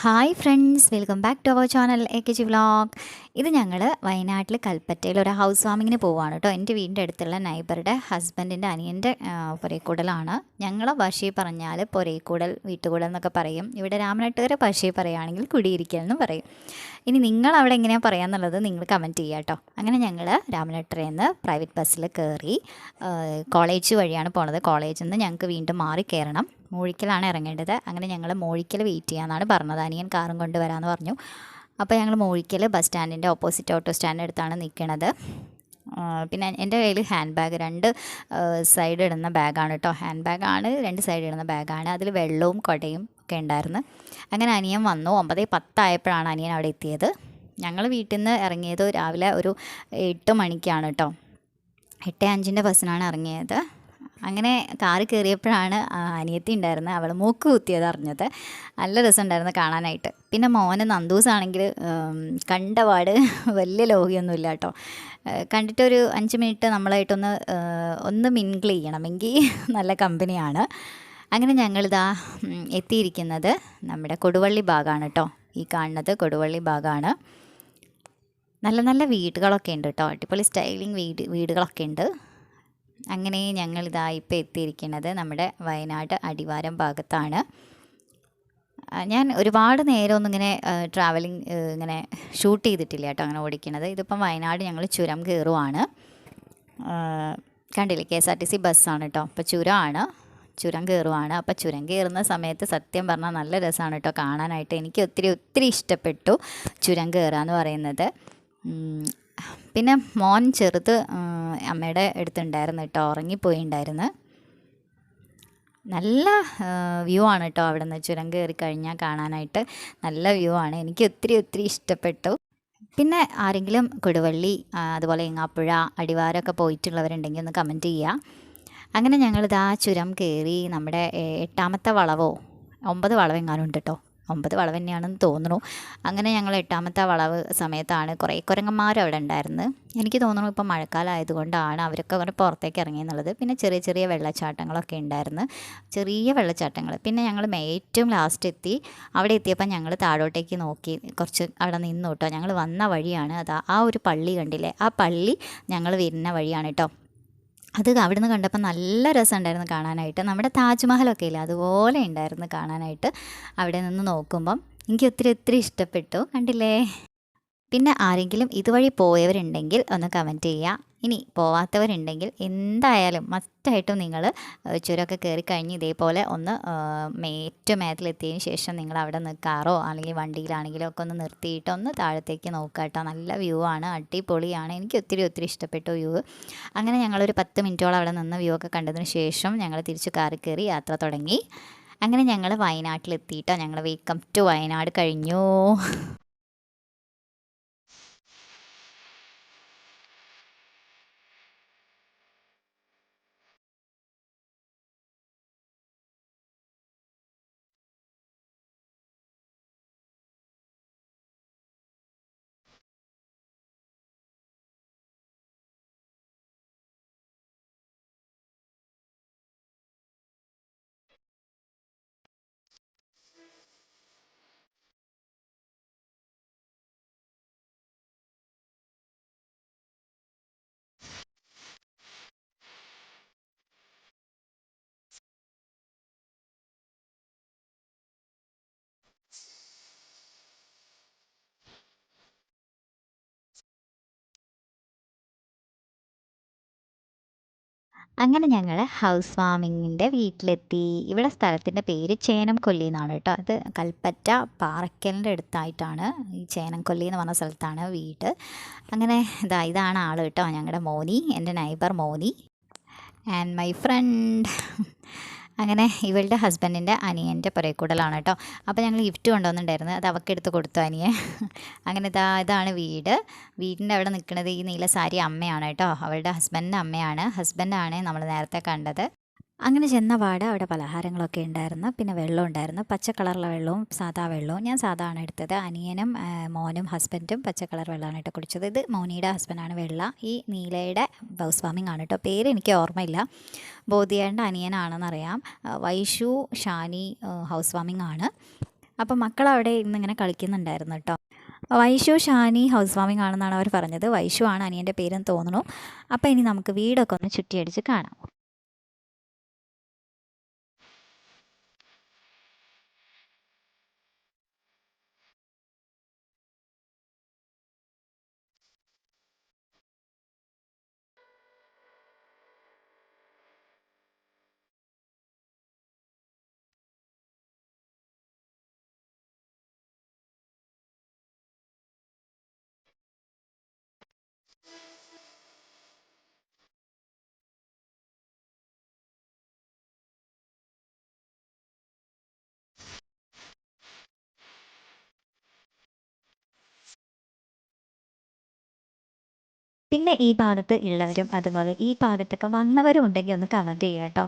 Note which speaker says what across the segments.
Speaker 1: Hi friends welcome back to our channel A K G vlog ഇത് ഞങ്ങൾ വയനാട്ടിൽ കൽപ്പറ്റയിൽ ഒരു ഹൗസ് വാമിങ്ങിന് പോവുകയാണ് കേട്ടോ എന്റെ വീടിന്റെ അടുത്തുള്ള നൈബറുടെ ഹസ്ബൻഡിന്റെ അനിയന്റെ പൊരേക്കൂടലാണ് ഞങ്ങളെ ഭാഷയിൽ പറഞ്ഞാൽ പൊരേക്കൂടൽ വീട്ടുകൂടൽ എന്നൊക്കെ പറയും. ഇവിടെ രാമനാട്ടുകാരെ ഭാഷയിൽ പറയുകയാണെങ്കിൽ കുടിയിരിക്കൽ എന്ന് പറയും. ഇനി നിങ്ങൾ അവിടെ എങ്ങനെയാണ് പറയാമെന്നുള്ളത് നിങ്ങൾ കമന്റ് ചെയ്യുക കേട്ടോ അങ്ങനെ ഞങ്ങൾ രാമനാട്ടുകരയിൽ നിന്ന് പ്രൈവറ്റ് ബസ്സിൽ കയറി കോളേജ് വഴിയാണ് പോണത്. കോളേജിൽ നിന്ന് ഞങ്ങൾക്ക് വീണ്ടും മാറി കയറണം മൂഴിക്കലാണ് ഇറങ്ങേണ്ടത്. അങ്ങനെ ഞങ്ങൾ മൂഴിക്കൽ വെയിറ്റ് ചെയ്യാമെന്നാണ് പറഞ്ഞത്. അനിയൻ കാറും കൊണ്ടുവരാമെന്ന് പറഞ്ഞു. അപ്പോൾ ഞങ്ങൾ മൂഴിക്കൽ ബസ് സ്റ്റാൻഡിന്റെ ഓപ്പോസിറ്റ് ഓട്ടോ സ്റ്റാൻഡ് അടുത്താണ് നിൽക്കുന്നത് പിന്നെ എന്റെ കയ്യിൽ ഹാൻഡ് ബാഗ് രണ്ട് സൈഡ് ഇടുന്ന ബാഗാണ് കേട്ടോ ഹാൻഡ് ബാഗാണ് രണ്ട് സൈഡ് ഇടുന്ന ബാഗാണ് അതിൽ വെള്ളവും കൊടയും ഒക്കെ ഉണ്ടായിരുന്നു. അങ്ങനെ അനിയൻ വന്നു. ഒമ്പത് പത്തായപ്പോഴാണ് അനിയൻ അവിടെ എത്തിയത്. ഞങ്ങൾ വീട്ടിൽ നിന്ന് ഇറങ്ങിയത് രാവിലെ ഒരു എട്ട് മണിക്കാണ് കേട്ടോ എട്ട് അഞ്ചിന്റെ ബസ്സിനാണ് ഇറങ്ങിയത്. അങ്ങനെ കാറ് കയറിയപ്പോഴാണ് അനിയത്തി ഉണ്ടായിരുന്നത് അവൾ മൂക്ക് കുത്തിയത് അറിഞ്ഞത്. നല്ല രസമുണ്ടായിരുന്നു കാണാനായിട്ട്. പിന്നെ മോന് നന്ദൂസാണെങ്കിൽ കണ്ടപാട് വലിയ ലോഹിയൊന്നുമില്ല കേട്ടോ. കണ്ടിട്ടൊരു അഞ്ച് മിനിറ്റ് നമ്മളായിട്ടൊന്ന് ഒന്ന് മിങ്കിൾ ചെയ്യണമെങ്കിൽ നല്ല കമ്പനിയാണ്. അങ്ങനെ ഞങ്ങളിതാ എത്തിയിരിക്കുന്നത് നമ്മുടെ കൊടുവള്ളി ഭാഗമാണ് കേട്ടോ. ഈ കാണുന്നത് കൊടുവള്ളി ഭാഗമാണ് നല്ല നല്ല വീടുകളൊക്കെ ഉണ്ട് കേട്ടോ. അടിപൊളി സ്റ്റൈലിംഗ് വീട് വീടുകളൊക്കെ ഉണ്ട്. അങ്ങനെ ഞങ്ങൾ ഞങ്ങളിതാ ഇപ്പോൾ എത്തിയിരിക്കുന്നത് നമ്മുടെ വയനാട് അടിവാരം ഭാഗത്താണ്. ഞാൻ ഒരുപാട് നേരമൊന്നും ഇങ്ങനെ ട്രാവലിംഗ് ഇങ്ങനെ ഷൂട്ട് ചെയ്തിട്ടില്ല കേട്ടോ അങ്ങനെ ഓടിക്കണത് ഇതിപ്പം വയനാട് ഞങ്ങൾ ചുരം കയറുവാണ്. കണ്ടില്ലേ K S R T C ബസ്സാണ് കേട്ടോ. അപ്പോൾ ചുരമാണ് ചുരം കയറുവാണ്. അപ്പോൾ ചുരം കയറുന്ന സമയത്ത് സത്യം പറഞ്ഞാൽ നല്ല രസമാണ് കേട്ടോ കാണാനായിട്ട്. എനിക്ക് ഒത്തിരി ഒത്തിരി ഇഷ്ടപ്പെട്ടു ചുരം കയറുക എന്ന് പറയുന്നത് പിന്നെ മോൻ ചെറുത് അമ്മയുടെ അടുത്തുണ്ടായിരുന്നു കേട്ടോ ഉറങ്ങിപ്പോയിണ്ടായിരുന്നു. നല്ല വ്യൂ ആണ് കേട്ടോ അവിടെ നിന്ന് ചുരം കയറി കഴിഞ്ഞാൽ കാണാനായിട്ട്. നല്ല വ്യൂ ആണ്. എനിക്ക് ഒത്തിരി ഒത്തിരി ഇഷ്ടപ്പെട്ടു. പിന്നെ ആരെങ്കിലും കൊടുവള്ളി അതുപോലെ എങ്ങാപ്പുഴ അടിവാരമൊക്കെ പോയിട്ടുള്ളവരുണ്ടെങ്കിൽ ഒന്ന് കമന്റ് ചെയ്യുക അങ്ങനെ ഞങ്ങളിതാ ചുരം കയറി നമ്മുടെ എട്ടാമത്തെ വളവോ ഒമ്പത് വളവെങ്ങാനും ഉണ്ട് കേട്ടോ. ഒമ്പത് വളവ് തന്നെയാണെന്ന് തോന്നുന്നു. അങ്ങനെ ഞങ്ങൾ എട്ടാമത്തെ വളവ് സമയത്താണ് കുറേ കുരങ്ങന്മാർ അവിടെ ഉണ്ടായിരുന്നത്. എനിക്ക് തോന്നുന്നു ഇപ്പം മഴക്കാലം ആയതുകൊണ്ടാണ് അവരൊക്കെ അവരെ പുറത്തേക്ക് ഇറങ്ങി എന്നുള്ളത്. പിന്നെ ചെറിയ ചെറിയ വെള്ളച്ചാട്ടങ്ങളൊക്കെ ഉണ്ടായിരുന്നു. ചെറിയ വെള്ളച്ചാട്ടങ്ങൾ. പിന്നെ ഞങ്ങൾ ഏറ്റവും ലാസ്റ്റ് എത്തി. അവിടെ എത്തിയപ്പോൾ ഞങ്ങൾ താഴോട്ടേക്ക് നോക്കി. കുറച്ച് അവിടെ നിന്നു കേട്ടോ. ഞങ്ങൾ വന്ന വഴിയാണ് അത് ആ ഒരു പള്ളി കണ്ടില്ലേ? ആ പള്ളി ഞങ്ങൾ വരുന്ന വഴിയാണ് കേട്ടോ. അത് അവിടുന്ന് കണ്ടപ്പോൾ നല്ല രസമുണ്ടായിരുന്നു കാണാനായിട്ട്. നമ്മുടെ താജ്മഹലൊക്കെ ഇല്ല അതുപോലെ ഉണ്ടായിരുന്നു കാണാനായിട്ട് അവിടെ നിന്ന് നോക്കുമ്പം. എനിക്ക് ഒത്തിരി ഒത്തിരി ഇഷ്ടപ്പെട്ടു കണ്ടില്ലേ? പിന്നെ ആരെങ്കിലും ഇതുവഴി പോയവരുണ്ടെങ്കിൽ ഒന്ന് കമന്റ് ചെയ്യുക ഇനി പോവാത്തവരുണ്ടെങ്കിൽ എന്തായാലും മസ്റ്റായിട്ടും നിങ്ങൾ ചുരമൊക്കെ കയറി കഴിഞ്ഞ് ഇതേപോലെ ഒന്ന് ഏറ്റവും മേത്തിലെത്തിയതിന് ശേഷം നിങ്ങൾ അവിടെ നിൽക്കാറോ അല്ലെങ്കിൽ വണ്ടിയിലാണെങ്കിലോ ഒക്കെ ഒന്ന് നിർത്തിയിട്ട് ഒന്ന് താഴത്തേക്ക് നോക്കുക കേട്ടോ. നല്ല വ്യൂ ആണ് അടിപൊളിയാണ്. എനിക്ക് ഒത്തിരി ഒത്തിരി ഇഷ്ടപ്പെട്ടു വ്യൂ അങ്ങനെ ഞങ്ങളൊരു പത്ത് മിനിറ്റോളം അവിടെ നിന്ന് വ്യൂ ഒക്കെ കണ്ടതിന് ശേഷം ഞങ്ങൾ തിരിച്ച് കാറി കയറി യാത്ര തുടങ്ങി. അങ്ങനെ ഞങ്ങൾ വയനാട്ടിലെത്തിയിട്ടോ ഞങ്ങൾ വെൽക്കം ടു വയനാട് കഴിഞ്ഞു. അങ്ങനെ ഞങ്ങൾ ഹൗസ് വാമിങ്ങിന്റെ വീട്ടിലെത്തി. ഇവിടെ സ്ഥലത്തിന്റെ പേര് ചേനംകൊല്ലി എന്നാണ് കേട്ടോ. അത് കൽപ്പറ്റ പാറക്കലിന്റെ അടുത്തായിട്ടാണ്. ഈ ചേനംകൊല്ലി എന്ന് പറഞ്ഞ സ്ഥലത്താണ് വീട്. അങ്ങനെ ഇതാ ഇതാണ് ആൾ കേട്ടോ ഞങ്ങളുടെ മോനി എന്റെ neighbour Moni and my friend അങ്ങനെ ഇവളുടെ ഹസ്ബൻഡിന്റെ അനിയന്റെ പുരക്കൂടലാണ് കേട്ടോ. അപ്പോൾ ഞങ്ങൾ ഗിഫ്റ്റ് കൊണ്ടുവന്നിട്ടുണ്ടായിരുന്നു. അത് അവക്കെടുത്ത് കൊടുത്തു അനിയെ അങ്ങനെ ഇതാ ഇതാണ് വീട്. വീടിന്റെ അവിടെ നിൽക്കുന്നത് ഈ നീല സാരി അമ്മയാണ് കേട്ടോ. അവളുടെ ഹസ്ബൻഡിന്റെ അമ്മയാണ്. ഹസ്ബൻഡാണ് നമ്മൾ നേരത്തെ കണ്ടത്. അങ്ങനെ ചെന്ന പാട് അവിടെ പലഹാരങ്ങളൊക്കെ ഉണ്ടായിരുന്നു. പിന്നെ വെള്ളം ഉണ്ടായിരുന്നു. പച്ച കളറുള്ള വെള്ളവും സാധാ വെള്ളവും. ഞാൻ സാധാ ആണ് എടുത്തത്. അനിയനും മോനും ഹസ്ബൻഡും പച്ച കളർ വെള്ളമാണ് കേട്ടോ കുടിച്ചത്. ഇത് മോനിയുടെ ഹസ്ബൻഡാണ് വെള്ള. ഈ നീലയുടെ ഹൗസ് വാമിംഗ് ആണ് കേട്ടോ. പേര് എനിക്ക് ഓർമ്മയില്ല. ബോധിയേണ്ട അനിയനാണെന്നറിയാം. വൈഷു ഷാനി ഹൗസ് വാമിംഗ് ആണ്. അപ്പോൾ മക്കൾ അവിടെ ഇന്നിങ്ങനെ കളിക്കുന്നുണ്ടായിരുന്നു കേട്ടോ. വൈഷു ഷാനി ഹൗസ് വാമിംഗ് ആണെന്നാണ് അവർ പറഞ്ഞത്. വൈഷു ആണ് അനിയന്റെ പേരെന്ന് തോന്നുന്നു. അപ്പോൾ ഇനി നമുക്ക് വീടൊക്കെ ഒന്ന് ചുറ്റിയടിച്ച് കാണാം. പിന്നെ ഈ ഭാഗത്ത് ഉള്ളവരും അതുപോലെ ഈ ഭാഗത്തൊക്കെ വന്നവരും ഉണ്ടെങ്കിൽ ഒന്ന് കമന്റ് ചെയ്യുക കേട്ടോ.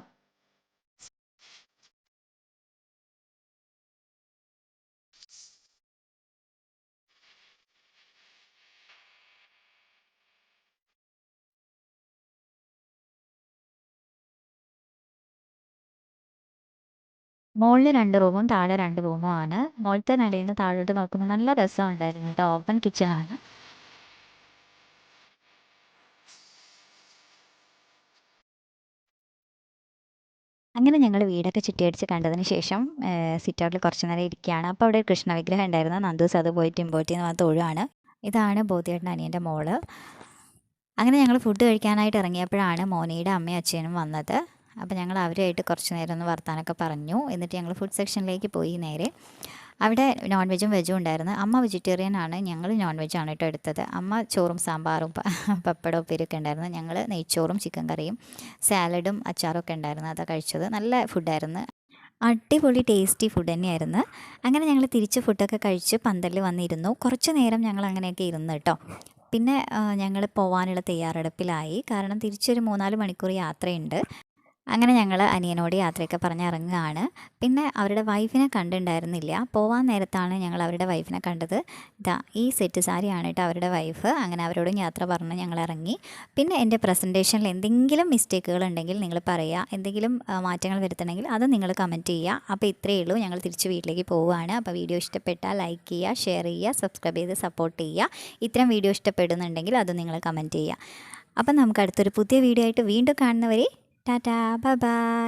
Speaker 1: രണ്ട് റൂമും താഴെ രണ്ട് റൂമും ആണ്. മുകളിലത്തെ നിലയിൽ നിന്ന് താഴോട്ട് നോക്കുമ്പോൾ നല്ല രസമുണ്ടായിരുന്നു കേട്ടോ. ഓപ്പൺ കിച്ചൺ ആണ്. അങ്ങനെ ഞങ്ങൾ വീടൊക്കെ ചുറ്റിയടിച്ച് കണ്ടതിന് ശേഷം സിറ്റൗട്ടിൽ കുറച്ച് നേരം ഇരിക്കുകയാണ്. അപ്പോൾ അവിടെ കൃഷ്ണ വിഗ്രഹം ഉണ്ടായിരുന്നു. നന്ദൂസ് അത് പോയിട്ട് ഇമ്പോർട്ട് ചെയ്യുന്ന തൊഴുവാണ് ഇതാണ് ബോധിയേട്ടൻ അനിയന്റെ മോൾ. അങ്ങനെ ഞങ്ങൾ ഫുഡ് കഴിക്കാനായിട്ട് ഇറങ്ങിയപ്പോഴാണ് മോനിയുടെ അമ്മയും അച്ഛനും വന്നത്. അപ്പോൾ ഞങ്ങൾ അവരുമായിട്ട് കുറച്ച് നേരം ഒന്ന് വർത്താനൊക്കെ പറഞ്ഞു. എന്നിട്ട് ഞങ്ങൾ ഫുഡ് സെക്ഷനിലേക്ക് പോയി നേരെ. അവിടെ നോൺ വെജും വെജും ഉണ്ടായിരുന്നു. അമ്മ വെജിറ്റേറിയൻ ആണ്. ഞങ്ങൾ നോൺ വെജാണ് കേട്ടോ എടുത്തത്. അമ്മ ചോറും സാമ്പാറും പപ്പടവും ഉപ്പേരിയൊക്കെ ഉണ്ടായിരുന്നു. ഞങ്ങൾ നെയ്ച്ചോറും ചിക്കൻ കറിയും സാലഡും അച്ചാറും ഒക്കെ ഉണ്ടായിരുന്നു അതാണ് കഴിച്ചത്. നല്ല ഫുഡായിരുന്നു അടിപൊളി ടേസ്റ്റി ഫുഡ് തന്നെയായിരുന്നു. അങ്ങനെ ഞങ്ങൾ തിരിച്ച് ഫുഡൊക്കെ കഴിച്ച് പന്തലിൽ വന്നിരുന്നു. കുറച്ച് നേരം ഞങ്ങൾ അങ്ങനെയൊക്കെ ഇരുന്നു കേട്ടോ. പിന്നെ ഞങ്ങൾ പോവാനുള്ള തയ്യാറെടുപ്പിലായി. കാരണം തിരിച്ചൊരു മൂന്നാൽ മണിക്കൂർ യാത്രയുണ്ട്. അങ്ങനെ ഞങ്ങൾ അനിയനോട് യാത്രയൊക്കെ പറഞ്ഞ് ഇറങ്ങുകയാണ് പിന്നെ അവരുടെ വൈഫിനെ കണ്ടിട്ടുണ്ടായിരുന്നില്ല പോവാൻ നേരത്താണ് ഞങ്ങൾ അവരുടെ വൈഫിനെ കണ്ടത്. ഇതാ ഈ സെറ്റ് സാരിയാണ് കേട്ടോ അവരുടെ വൈഫ് അങ്ങനെ അവരോടും യാത്ര പറഞ്ഞ് ഞങ്ങൾ ഇറങ്ങി പിന്നെ എന്റെ പ്രസന്റേഷനിൽ എന്തെങ്കിലും മിസ്റ്റേക്കുകൾ ഉണ്ടെങ്കിൽ നിങ്ങൾ പറയുക. എന്തെങ്കിലും മാറ്റങ്ങൾ വരുത്തണമെങ്കിൽ അത് നിങ്ങൾ കമന്റ് ചെയ്യുക. അപ്പോൾ ഇത്രയേ ഉള്ളൂ. ഞങ്ങൾ തിരിച്ച് വീട്ടിലേക്ക് പോവുകയാണ്. അപ്പോൾ വീഡിയോ ഇഷ്ടപ്പെട്ടാൽ ലൈക്ക് ചെയ്യുക ഷെയർ ചെയ്യുക സബ്സ്ക്രൈബ് ചെയ്ത് സപ്പോർട്ട് ചെയ്യുക. ഇത്തരം വീഡിയോ ഇഷ്ടപ്പെടുന്നുണ്ടെങ്കിൽ അത് നിങ്ങൾ കമന്റ് ചെയ്യുക. അപ്പം നമുക്ക് അടുത്തൊരു പുതിയ വീഡിയോ ആയിട്ട് വീണ്ടും കാണുന്നവരെ Bye-bye.